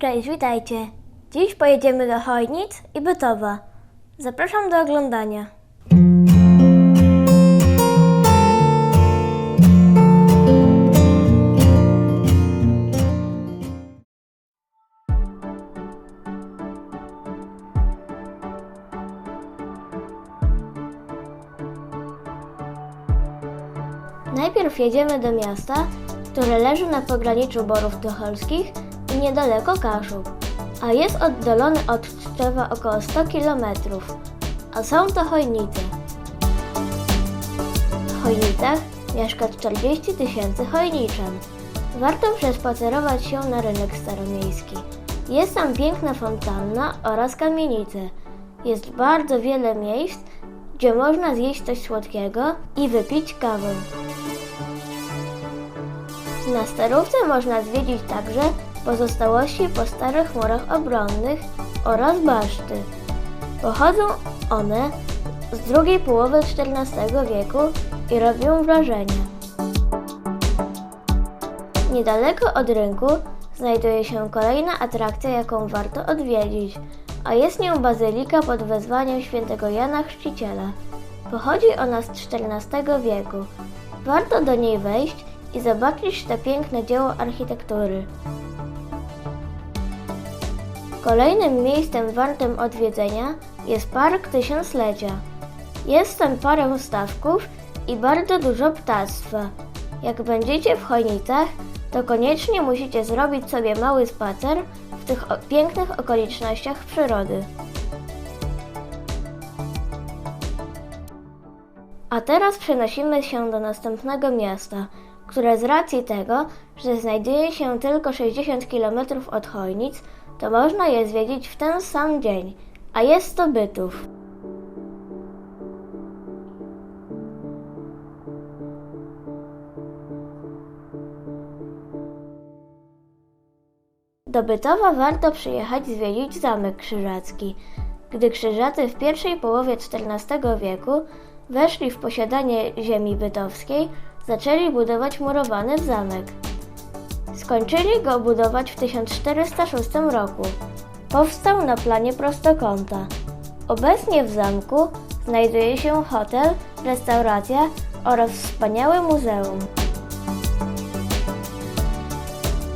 Cześć, witajcie. Dziś pojedziemy do Chojnic i Bytowa. Zapraszam do oglądania. Najpierw jedziemy do miasta, które leży na pograniczu Borów Tucholskich niedaleko Kaszub, a jest oddalony od Tczewa około 100 km, a są to Chojnice. W Chojnicach mieszka 40 tysięcy chojniczan. Warto przespacerować się na rynek staromiejski. Jest tam piękna fontanna oraz kamienice. Jest bardzo wiele miejsc, gdzie można zjeść coś słodkiego i wypić kawę. Na Starówce można zwiedzić także pozostałości po starych murach obronnych oraz baszty. Pochodzą one z drugiej połowy XIV wieku i robią wrażenie. Niedaleko od rynku znajduje się kolejna atrakcja, jaką warto odwiedzić, a jest nią bazylika pod wezwaniem świętego Jana Chrzciciela. Pochodzi ona z XIV wieku. Warto do niej wejść i zobaczyć to piękne dzieło architektury. Kolejnym miejscem wartym odwiedzenia jest Park Tysiąclecia. Jest tam parę stawków i bardzo dużo ptactwa. Jak będziecie w Chojnicach, to koniecznie musicie zrobić sobie mały spacer w tych pięknych okolicznościach przyrody. A teraz przenosimy się do następnego miasta, które z racji tego, że znajduje się tylko 60 km od Chojnic, to można je zwiedzić w ten sam dzień, a jest to Bytów. Do Bytowa warto przyjechać zwiedzić Zamek Krzyżacki, gdy Krzyżacy w pierwszej połowie XIV wieku weszli w posiadanie ziemi bytowskiej, zaczęli budować murowany zamek. Skończyli go budować w 1406 roku. Powstał na planie prostokąta. Obecnie w zamku znajduje się hotel, restauracja oraz wspaniałe muzeum.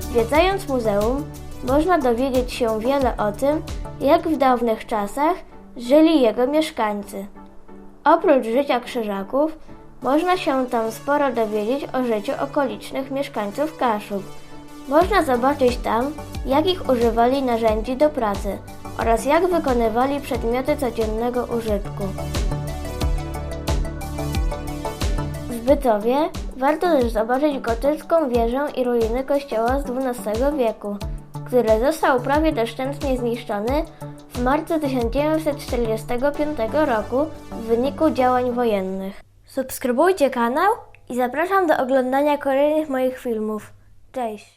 Zwiedzając muzeum, można dowiedzieć się wiele o tym, jak w dawnych czasach żyli jego mieszkańcy. Oprócz życia krzyżaków, można się tam sporo dowiedzieć o życiu okolicznych mieszkańców Kaszub. Można zobaczyć tam, jakich używali narzędzi do pracy oraz jak wykonywali przedmioty codziennego użytku. W Bytowie warto też zobaczyć gotycką wieżę i ruiny kościoła z XII wieku, który został prawie doszczętnie zniszczony w marcu 1945 roku w wyniku działań wojennych. Subskrybujcie kanał i zapraszam do oglądania kolejnych moich filmów. Cześć!